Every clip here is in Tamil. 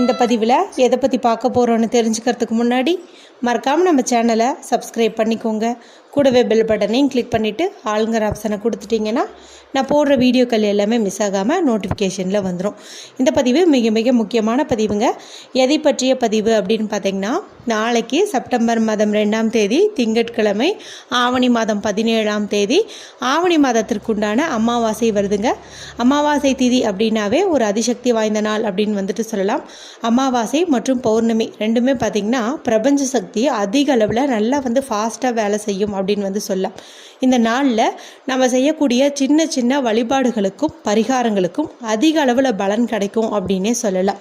இந்த பதிவில் எதை பற்றி பார்க்க போகிறோன்னு தெரிஞ்சுக்கிறதுக்கு முன்னாடி மறக்காமல் நம்ம சேனலை சப்ஸ்கிரைப் பண்ணிக்கோங்க. கூடவே பெல் பட்டனையும் கிளிக் பண்ணிவிட்டு ஆளுங்கிற ஆப்ஷனை கொடுத்துட்டிங்கன்னா நான் போடுற வீடியோக்கள் எல்லாமே மிஸ் ஆகாமல் நோட்டிஃபிகேஷனில் வந்துடும் இந்த பதிவு மிக மிக முக்கியமான பதிவுங்க. எதை பற்றிய பதிவு அப்படின்னு பார்த்தீங்கன்னா நாளைக்கு செப்டம்பர் மாதம் ரெண்டாம் தேதி திங்கட்கிழமை ஆவணி மாதம் பதினேழாம் தேதி ஆவணி மாதத்திற்குண்டான அமாவாசை வருதுங்க. அமாவாசை திதி அப்படின்னாவே ஒரு அதிசக்தி வாய்ந்த நாள் அப்படின்னு வந்துட்டு சொல்லலாம். அமாவாசை மற்றும் பௌர்ணமி ரெண்டுமே பார்த்திங்கன்னா பிரபஞ்ச சக்தி அதிக அளவில் நல்லா வந்து ஃபாஸ்ட்டாக வேலை செய்யும் அப்படின்னு வந்து சொல்லலாம். இந்த நாளில் நம்ம செய்யக்கூடிய சின்ன சின்ன வழிபாடுகளுக்கும் பரிகாரங்களுக்கும் அதிக அளவில் பலன் கிடைக்கும் அப்படின்னே சொல்லலாம்.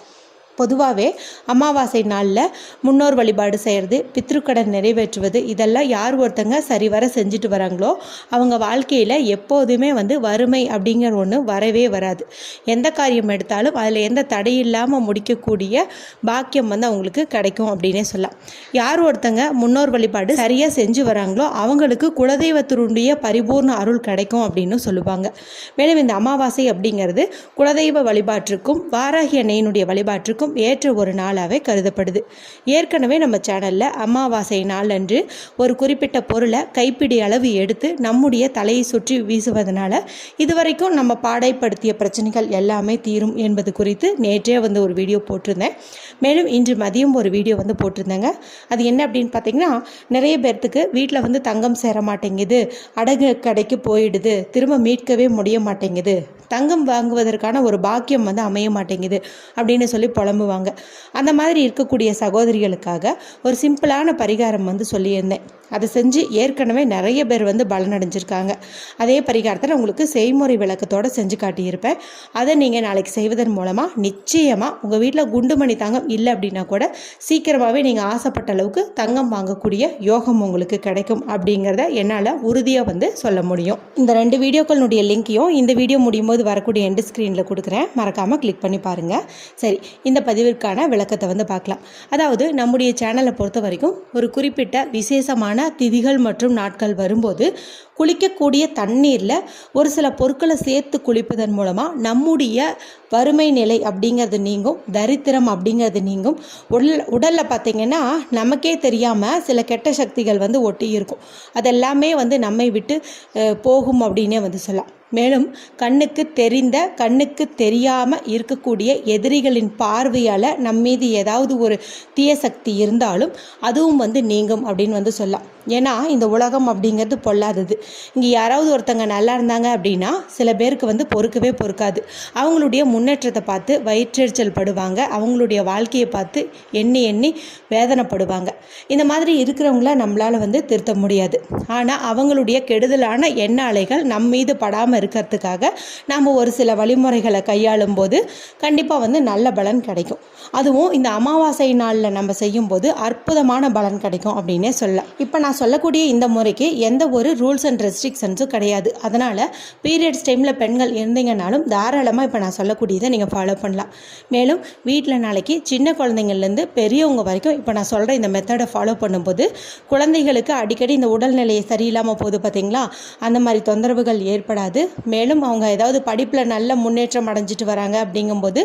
பொதுவாகவே அமாவாசை நாளில் முன்னோர் வழிபாடு செய்கிறது பித்ருக்கடன் நிறைவேற்றுவது இதெல்லாம் யார் ஒருத்தங்க சரிவர செஞ்சுட்டு வராங்களோ அவங்க வாழ்க்கையில் எப்போதுமே வந்து வறுமை அப்படிங்கிற ஒன்று வரவே வராது. எந்த காரியம் எடுத்தாலும் அதில் எந்த தடை இல்லாமல் முடிக்கக்கூடிய பாக்கியம் வந்து அவங்களுக்கு கிடைக்கும் அப்படின்னே சொல்லலாம். யார் ஒருத்தங்க முன்னோர் வழிபாடு சரியாக செஞ்சு வராங்களோ அவங்களுக்கு குலதெய்வத்தினுடைய பரிபூர்ண அருள் கிடைக்கும் அப்படின்னு சொல்லுவாங்க. மேலும் இந்த அமாவாசை அப்படிங்கிறது குலதெய்வ வழிபாட்டிற்கும் வாராகி அன்னையினுடைய வழிபாட்டிற்கும் ஏற்ற ஒரு நாளாகவே கருதப்படுது. ஏற்கனவே நம்ம சேனலில் அமாவாசை நாள் அன்று ஒரு குறிப்பிட்ட பொருளை கைப்பிடி அளவு எடுத்து நம்முடைய தலையை சுற்றி வீசுவதனால இதுவரைக்கும் நம்ம பாடைப்படுத்திய பிரச்சனைகள் எல்லாமே தீரும் என்பது குறித்து நேற்றே வந்து ஒரு வீடியோ போட்டிருந்தேன். மேலும் இன்று மதியம் ஒரு வீடியோ வந்து போட்டிருந்தேங்க. அது என்ன அப்படின்னு பார்த்தீங்கன்னா நிறைய பேர்த்துக்கு வீட்டில் வந்து தங்கம் சேர மாட்டேங்குது. அடகு கடைக்கு போயிடுது. திரும்ப மீட்கவே முடிய மாட்டேங்குது. தங்கம் வாங்குவதற்கான ஒரு பாக்கியம் வந்து அமைய மாட்டேங்குது அப்படின்னு சொல்லி புலம்புவாங்க அந்த மாதிரி இருக்கக்கூடிய சகோதரிகளுக்காக ஒரு சிம்பிளான பரிகாரம் வந்து சொல்லியிருந்தேன். அதை செஞ்சு ஏற்கனவே நிறைய பேர் வந்து பலனடைஞ்சிருக்காங்க. அதே பரிகாரத்தை நான் உங்களுக்கு செய்முறை விளக்கத்தோடு செஞ்சு காட்டியிருப்பேன். அதை நீங்கள் நாளைக்கு செய்வதன் மூலமாக நிச்சயமாக உங்கள் வீட்டில் குண்டுமணி தங்கம் இல்லை அப்படின்னா கூட சீக்கிரமாகவே நீங்கள் ஆசைப்பட்ட அளவுக்கு தங்கம் வாங்கக்கூடிய யோகம் உங்களுக்கு கிடைக்கும் அப்படிங்கிறத என்னால் உறுதியாக வந்து சொல்ல முடியும். இந்த ரெண்டு வீடியோக்களுடைய லிங்க்கையும் இந்த வீடியோ முடியும் போது வரக்கூடிய எண்டு ஸ்க்ரீனில் கொடுக்குறேன். மறக்காமல் கிளிக் பண்ணி பாருங்கள் சரி இந்த பதிவிற்கான விளக்கத்தை வந்து பார்க்கலாம். அதாவது நம்முடைய சேனலை பொறுத்த வரைக்கும் ஒரு குறிப்பிட்ட விசேஷமான திதிகள் மற்றும் நாட்கள் வரும்போது குளிக்கக்கூடிய தண்ணீரில் ஒரு சில பொருட்களை சேர்த்து குளிப்பதன் மூலமாக நம்முடைய வறுமை நிலை அப்படிங்கிறது நீங்கும் தரித்திரம் அப்படிங்கிறது நீங்கும். உடல் உடலில் பார்த்திங்கன்னா நமக்கே தெரியாமல் சில கெட்ட சக்திகள் வந்து ஒட்டி இருக்கும். அதெல்லாமே வந்து நம்மை விட்டு போகும் அப்படின்னே வந்து சொல்லலாம். மேலும் கண்ணுக்கு தெரிந்த கண்ணுக்கு தெரியாமல் இருக்கக்கூடிய எதிரிகளின் பார்வையால் நம்ம மீது ஏதாவது ஒரு தீய சக்தி இருந்தாலும் அதுவும் வந்து நீங்கும் அப்படின்னு வந்து சொல்லலாம். ஏன்னா இந்த உலகம் அப்படிங்கிறது பொல்லாதது. இங்கே யாராவது ஒருத்தங்க நல்லா இருந்தாங்க அப்படின்னா சில பேருக்கு வந்து பொறுக்கவே பொறுக்காது. அவங்களுடைய முன்னேற்றத்தை பார்த்து வயிற்றெரிச்சல் படுவாங்க. அவங்களுடைய வாழ்க்கையை பார்த்து எண்ணி எண்ணி வேதனைப்படுவாங்க. இந்த மாதிரி இருக்கிறவங்கள நம்மளால் வந்து திருத்த முடியாது. ஆனால் அவங்களுடைய கெடுதலான எண்ண அலைகள் நம்ம மீது படாமல் இருக்கிறதுக்காக நாம் ஒரு சில வழிமுறைகளை கையாளும் போது கண்டிப்பாக வந்து நல்ல பலன் கிடைக்கும். அதுவும் இந்த அமாவாசை நாளில் நம்ம செய்யும்போது அற்புதமான பலன் கிடைக்கும் அப்படின்னே சொல்லலாம். இப்போ நான் சொல்லக்கூடிய இந்த முறைக்கு எந்த ஒரு ரூல்ஸ் அண்ட் ரெஸ்ட்ரிக்ஷன்ஸும் கிடையாது. அதனால் பீரியட்ஸ் டைமில் பெண்கள் இருந்தீங்கனாலும் தாராளமாக இப்போ நான் சொல்லக்கூடியதை நீங்கள் ஃபாலோ பண்ணலாம். மேலும் வீட்டில் நாளைக்கு சின்ன குழந்தைங்கள்லேருந்து பெரியவங்க வரைக்கும் இப்போ நான் சொல்கிற இந்த மெத்தடை ஃபாலோ பண்ணும்போது குழந்தைகளுக்கு அடிக்கடி இந்த உடல்நிலையை சரியில்லாமல் போகுது பார்த்தீங்களா அந்த மாதிரி தொந்தரவுகள் ஏற்படாது. மேலும் அவங்க ஏதாவது படிப்பில் நல்ல முன்னேற்றம் அடைஞ்சிட்டு வராங்க அப்படிங்கும்போது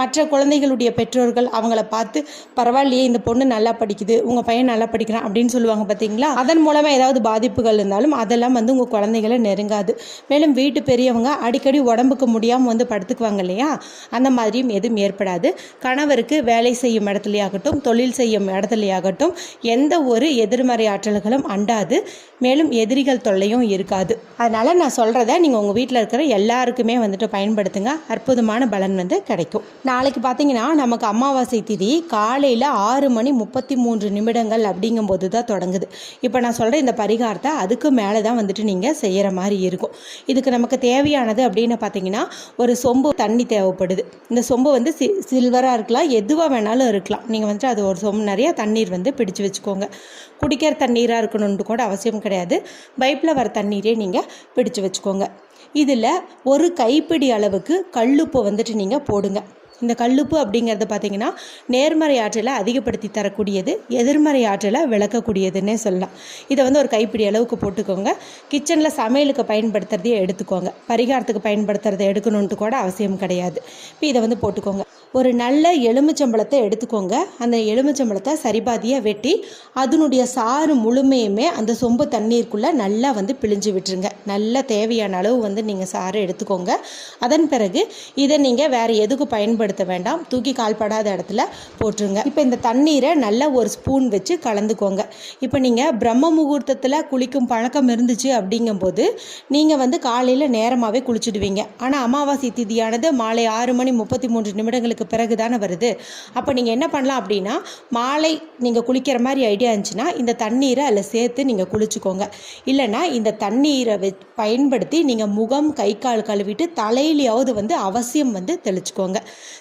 மற்ற குழந்தைகளுடைய பெற்றோர்கள் அவங்கள பார்த்து பரவாயில்லையே இந்த பொண்ணு நல்லா படிக்குது உங்கள் பையன் நல்லா படிக்கிறான் அப்படின்னு சொல்லுவாங்க பார்த்தீங்களா அதன் மூலமாக ஏதாவது பாதிப்புகள் இருந்தாலும் அதெல்லாம் வந்து உங்கள் குழந்தைகளை நெருங்காது. மேலும் வீட்டு பெரியவங்க அடிக்கடி உடம்புக்கு முடியாமல் வந்து படுத்துக்குவாங்க இல்லையா? அந்த மாதிரியும் எதுவும் ஏற்படாது. கணவருக்கு வேலை செய்யும் இடத்துலையாகட்டும் தொழில் செய்யும் இடத்துலையாகட்டும் எந்த ஒரு எதிர்மறை ஆற்றல்களும் அண்டாது. மேலும் எதிரிகள் தொல்லையும் இருக்காது. அதனால் நான் சொல்கிறத நீங்கள் உங்கள் வீட்டில் இருக்கிற எல்லாருக்குமே வந்துட்டு பயன்படுத்துங்க. அற்புதமான பலன் வந்து கிடைக்கும். நாளைக்கு பார்த்தீங்கன்னா நமக்கு அமாவாசை திதி காலையில் ஆறு மணி முப்பத்தி மூன்று நிமிடங்கள் அப்படிங்கும்போது தான் தொடங்குது. இப்போ நான் சொல்கிற இந்த பரிகாரத்தை அதுக்கு மேலே தான் வந்துட்டு நீங்கள் செய்கிற மாதிரி இருக்கும். இதுக்கு நமக்கு தேவையானது அப்படின்னு பார்த்தீங்கன்னா ஒரு சொம்பு தண்ணி தேவைப்படுது. இந்த சொம்பு வந்து சி சில்வராக இருக்கலாம் எதுவாக வேணாலும் இருக்கலாம். நீங்கள் வந்துட்டு அது ஒரு சொம்பு நிறையா தண்ணீர் வந்து பிடிச்சு வச்சுக்கோங்க. குடிக்கிற தண்ணீராக இருக்கணும்னு கூட அவசியம் கிடையாது. பைப்பில் வர தண்ணீரே நீங்கள் பிடிச்சு வச்சுக்கோங்க. இதில் ஒரு கைப்பிடி அளவுக்கு கல்லுப்பு வந்துட்டு நீங்கள் போடுங்க. இந்த கல்லுப்பு அப்படிங்கிறது பார்த்திங்கன்னா நேர்மறை ஆற்றலை அதிகப்படுத்தி தரக்கூடியது எதிர்மறை ஆற்றலை விளக்கக்கூடியதுன்னே சொல்லலாம். இதை வந்து ஒரு கைப்பிடி அளவுக்கு போட்டுக்கோங்க. கிச்சனில் சமையலுக்கு பயன்படுத்துறதையே எடுத்துக்கோங்க. பரிகாரத்துக்கு பயன்படுத்துறதை எடுக்கணுன்ட்டு கூட அவசியம் கிடையாது. இப்போ இதை வந்து போட்டுக்கோங்க. ஒரு நல்ல எலுமிச்சம்பழத்தை எடுத்துக்கோங்க. அந்த எலுமிச்சம்பழத்தை சரிபாதியாக வெட்டி அதனுடைய சாறு முழுமையுமே அந்த சொம்பு தண்ணீருக்குள்ளே நல்லா வந்து பிழிஞ்சு விட்டுருங்க. நல்லா தேவையான அளவு வந்து நீங்கள் சாறு எடுத்துக்கோங்க. அதன் பிறகு இதை நீங்கள் வேறு எதுக்கு பயன்படுத்த வேண்டாம். தூக்கி கால்படாத இடத்துல போட்டுருங்க. இப்போ இந்த தண்ணீரை நல்லா ஒரு ஸ்பூன் வச்சு கலந்துக்கோங்க. இப்போ நீங்கள் பிரம்ம முகூர்த்தத்தில் குளிக்கும் பழக்கம் இருந்துச்சு அப்படிங்கும்போது நீங்கள் வந்து காலையில் நேரமாகவே குளிச்சுடுவீங்க. ஆனால் அமாவாசை திதியானது மாலை ஆறு மணி முப்பத்தி மூன்று நிமிடங்களுக்கு பிறகு தானே வருது. அப்போ நீங்கள் என்ன பண்ணலாம் அப்படின்னா மாலை நீங்கள் குளிக்கிற மாதிரி ஐடியா இருந்துச்சுன்னா இந்த தண்ணீரை அதில் சேர்த்து நீங்கள் குளிச்சுக்கோங்க. இல்லைன்னா இந்த தண்ணீரை வெ பயன்படுத்தி நீங்கள் முகம் கை கால் கழுவிட்டு தலையிலையாவது வந்து அவசியம் வந்து தெளிச்சுக்கோங்க.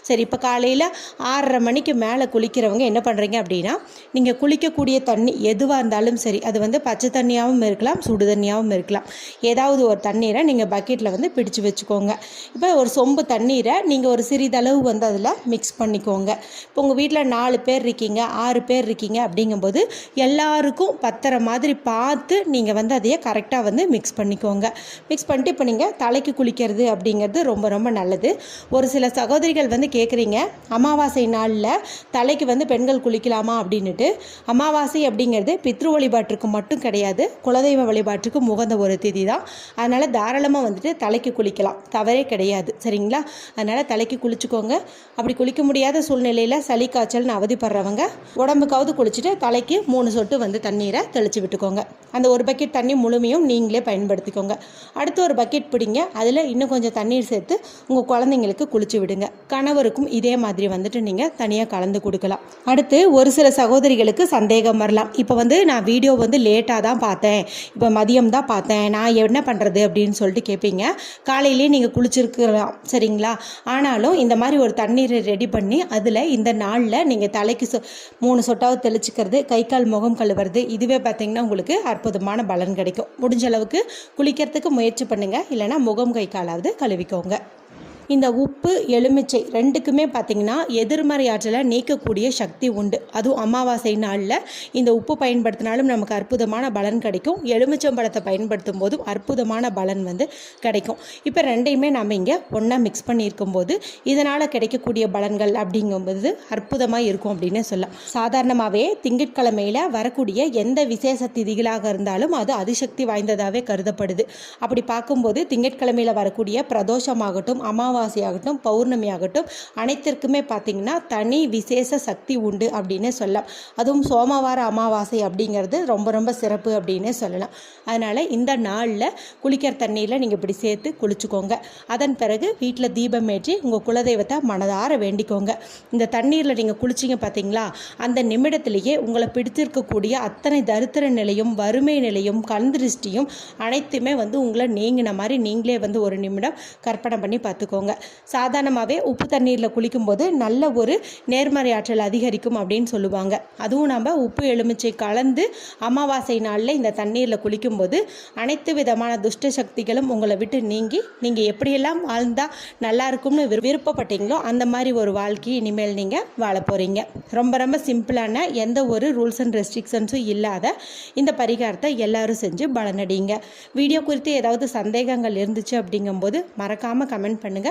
சரி இப்போ காலையில் ஆறரை மணிக்கு மேலே குளிக்கிறவங்க என்ன பண்ணுறீங்க அப்படின்னா நீங்கள் குளிக்கக்கூடிய தண்ணி எதுவாக இருந்தாலும் சரி அது வந்து பச்சை தண்ணியாகவும் இருக்கலாம் சுடு தண்ணியாகவும் இருக்கலாம். ஏதாவது ஒரு தண்ணீரை நீங்கள் பக்கெட்டில் வந்து பிடிச்சு வச்சுக்கோங்க. இப்போ ஒரு சொம்பு தண்ணீரை நீங்கள் ஒரு சிறிதளவு வந்து அதில் மிக்ஸ் பண்ணிக்கோங்க. இப்போ உங்கள் வீட்டில் நாலு பேர் இருக்கீங்க ஆறு பேர் இருக்கீங்க அப்படிங்கும்போது எல்லாருக்கும் பத்துற மாதிரி பார்த்து நீங்கள் வந்து அதையே கரெக்டாக வந்து மிக்ஸ் பண்ணிக்கோங்க. மிக்ஸ் பண்ணிட்டு இப்போ நீங்கள் தலைக்கு குளிக்கிறது அப்படிங்கிறது ரொம்ப ரொம்ப நல்லது. ஒரு சில சகோதரிகள் வந்து கேட்குறீங்க அமாவாசை நாளில் தலைக்கு வந்து பெண்கள் குளிக்கலாமா? அப்படின்னுட்டு. அமாவாசை அப்படிங்கிறது பித்ரு வழிபாட்டுக்கு மட்டும் கிடையாது குலதெய்வ வழிபாட்டுக்கு முகந்த ஒரு திதி தான் அதனால் தாராளமாக வந்துட்டு தலைக்கு குளிக்கலாம். தவறே கிடையாது. சரிங்களா? அதனால் தலைக்கு குளிச்சுக்கோங்க. அப்படி குளிக்க முடியாத சூழ்நிலையில் சளி காய்ச்சல்னு அவதிப்படுறவங்க உடம்புக்காவது குளிச்சுட்டு தலைக்கு மூணு சொட்டு வந்து தண்ணீரை தெளித்து விட்டுக்கோங்க. அந்த ஒரு பக்கெட் தண்ணி முழுமையும் நீங்களே பயன்படுத்திக்கோங்க. அடுத்து ஒரு பக்கெட் பிடிங்க. அதில் இன்னும் கொஞ்சம் தண்ணீர் சேர்த்து உங்கள் குழந்தைங்களுக்கு குளிச்சு விடுங்க. கணவருக்கும் இதே மாதிரி வந்துட்டு நீங்கள் தனியாக கலந்து கொடுக்கலாம். அடுத்து ஒரு சில சகோதரிகளுக்கு சந்தேகம் வரலாம். இப்போ வந்து நான் வீடியோ வந்து லேட்டாக தான் பார்த்தேன். இப்போ மதியம் தான் பார்த்தேன். நான் என்ன பண்ணுறது அப்படின்னு சொல்லிட்டு கேட்பீங்க காலையிலேயே நீங்கள் குளிச்சிருக்கலாம். சரிங்களா? ஆனாலும் இந்த மாதிரி ஒரு தண்ணீர் ரெடி பண்ணி அதில் இந்த நாளில் நீங்கள் தலைக்கு சொ மூணு சொட்டாவது தெளிச்சிக்கிறது கை கால் முகம் கழுவுறது இதுவே பார்த்தீங்கன்னா உங்களுக்கு அற்புதமான பலன் கிடைக்கும். முடிஞ்ச அளவுக்கு குளிக்கிறதுக்கு முயற்சி பண்ணுங்கள் இல்லைனா முகம் கை காலாவது கழுவிக்கோங்க. இந்த உப்பு எலுமிச்சை ரெண்டுக்குமே பார்த்திங்கன்னா எதிர்மறை ஆற்றலை நீக்கக்கூடிய சக்தி உண்டு. அதுவும் அமாவாசை நாளில் இந்த உப்பு பயன்படுத்தினாலும் நமக்கு அற்புதமான பலன் கிடைக்கும். எலுமிச்சம்பழத்தை பயன்படுத்தும் போதும் அற்புதமான பலன் வந்து கிடைக்கும். இப்போ ரெண்டையுமே நம்ம இங்கே ஒன்றா மிக்ஸ் பண்ணியிருக்கும் போது இதனால் கிடைக்கக்கூடிய பலன்கள் அப்படிங்கும்போது அற்புதமாக இருக்கும் அப்படின்னு சொல்லலாம். சாதாரணமாகவே திங்கட்கிழமையில் வரக்கூடிய எந்த விசேஷ திதிகளாக இருந்தாலும் அது அதிசக்தி வாய்ந்ததாகவே கருதப்படுது. அப்படி பார்க்கும்போது திங்கட்கிழமையில் வரக்கூடிய பிரதோஷமாகட்டும் அமாவாசை அமாவாசையாகட்டும் பௌர்ணமி ஆகட்டும் அனைத்திற்குமே பார்த்திங்கன்னா தனி விசேஷ சக்தி உண்டு அப்படின்னு சொல்லலாம். அதுவும் சோமவார அமாவாசை அப்படிங்கிறது ரொம்ப ரொம்ப சிறப்பு அப்படின்னே சொல்லலாம். அதனால் இந்த நாளில் குளிக்கிற தண்ணியில் நீங்கள் இப்படி சேர்த்து குளிச்சுக்கோங்க. அதன் பிறகு வீட்டில் தீபம் ஏற்றி உங்கள் குலதெய்வத்தை மனதார வேண்டிக்கோங்க. இந்த தண்ணீரில் நீங்கள் குளிச்சிங்க பார்த்தீங்களா? அந்த நிமிடத்திலேயே உங்களை பிடித்திருக்கக்கூடிய அத்தனை தரித்திர நிலையும் வறுமை நிலையும் கண் திருஷ்டியும் அனைத்துமே வந்து உங்களை நீங்கின மாதிரி நீங்களே வந்து ஒரு நிமிடம் கற்பனை பண்ணி பார்த்துக்கோங்க. சாதாரணமாகவே உப்பு தண்ணீரில் குளிக்கும்போது நல்ல ஒரு நேர்மறை ஆற்றல் அதிகரிக்கும் அப்படின்னு சொல்லுவாங்க. அதுவும் நம்ம உப்பு எலுமிச்சை கலந்து அமாவாசை நாளில் இந்த தண்ணீரில் குளிக்கும்போது அனைத்து விதமான துஷ்ட சக்திகளும் உங்களை விட்டு நீங்கி நீங்கள் எப்படியெல்லாம் வாழ்ந்தால் நல்லா இருக்கும்னு விரு விருப்பப்பட்டீங்களோ அந்த மாதிரி ஒரு வாழ்க்கையை இனிமேல் நீங்கள் வாழ போகிறீங்க ரொம்ப ரொம்ப சிம்பிளான எந்த ஒரு ரூல்ஸ் அண்ட் ரெஸ்ட்ரிக்ஷன்ஸும் இல்லாத இந்த பரிகாரத்தை எல்லாரும் செஞ்சு பலனடிங்க வீடியோ குறித்து ஏதாவது சந்தேகங்கள் இருந்துச்சு அப்படிங்கும்போது மறக்காமல் கமெண்ட் பண்ணுங்கள்